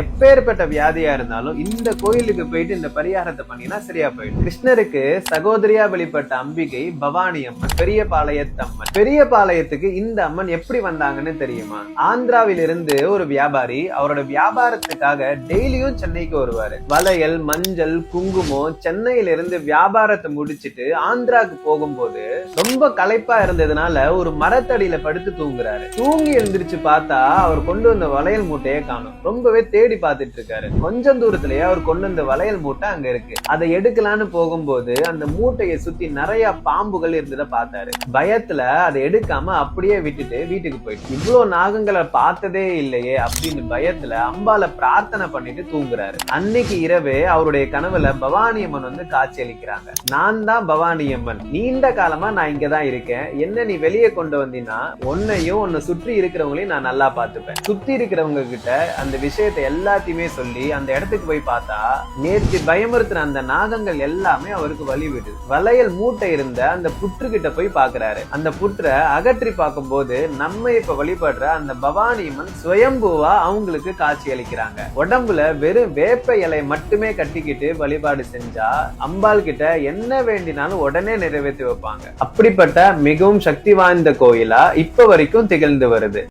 எப்பேற்பட்ட வியாதியா இருந்தாலும் இந்த கோயிலுக்கு போயிட்டு இந்த பரிகாரத்தை பண்ணினா சரியா போயிடும். கிருஷ்ணருக்கு சகோதரியா வெளிப்பட்ட அம்பிகை பவானி அம்மன் பெரிய பாளையத்தம்மன் பெரிய பாளையத்துக்கு இந்த அம்மன் எப்படி வந்தாங்கன்னு தெரியுமா? ஆந்திராவில் இருந்து ஒரு வியாபாரி அவரோட வியாபாரத்துக்காக டெய்லியும் சென்னைக்கு வருவாரு. வளையல் மஞ்சள் குங்குமம் சென்னையில இருந்து வியாபாரத்தை முடிச்சிட்டு ஆந்திராக்கு போகும்போது ரொம்ப களைப்பா இருந்ததுனால ஒரு மரத்தடியில படுத்து தூங்குறாரு. தூங்கி எழுந்திருச்சு பார்த்தா அவர் கொண்டு வந்த வளையல் மூட்டையை காணும். ரொம்பவே தேடி பார்த்துட்டு இருக்காரு கொஞ்சம் தூரத்திலேயே அவர் கொண்டு வந்த வளையல் மூட்டை அங்க இருக்கு. அதை எடுக்கலான்னு போகும்போது அந்த மூட்டையை சுத்தி நிறைய பாம்புகள் இருந்ததை பார்த்தாரு. பயத்துல அதை எடுக்காம அப்படியே விட்டுட்டு வீட்டுக்கு போயிட்டு இவ்வளவு நாகங்களை பார்த்ததே இல்லையே அப்படின்னு பயத்துல அம்பால பிரார்த்தனை பண்ணிட்டு தூங்குறாரு. அன்னைக்கு இரவே அவருடைய கனவுல பவானி அம்மன் வந்து காட்சி அளிக்கிறாங்க நான் தான் பவானி அம்மன். நீண்ட காலமா நான் இங்கதான் இருக்கேன். என்ன நீ வெளியே கொண்டு வந்தீங்கன்னா உன்னையும் உன்னை சுற்றி இருக்கிறவங்களையும் நான் நல்லா பார்த்துப்பேன். சுத்தி இருக்கிறவங்க கிட்ட அந்த விஷயத்தை எல்லாத்தையுமே சொல்லி அந்த இடத்துக்கு போய் பார்த்தா நேற்று பயமுறுத்தின அந்த நாகங்கள் எல்லாமே அவருக்கு வழி விடுது வளையல் மூட்டை இருந்த அந்த புற்று கிட்ட போய் பாக்குறாரு அந்த புற்றை அகற்றி பார்க்கும்போது நம்ம இப்ப வழிபடுற அந்த பவானி அம்மன் சுயம்புவா அவங்களுக்கு காட்சி அளிக்கிறாங்க. உடம்புல வெறும் வேப்ப இலை மட்டுமே கட்டிக்கிட்டு வழிபாடு செஞ்சா அம்பாள் கிட்ட என்ன வேண்டினாலும் உடனே நிறைவேற்றி வைப்பாங்க. அப்படிப்பட்ட மிகவும் சக்தி வாய்ந்த கோயிலா இப்ப வரைக்கும் திகழ்ந்து வருது.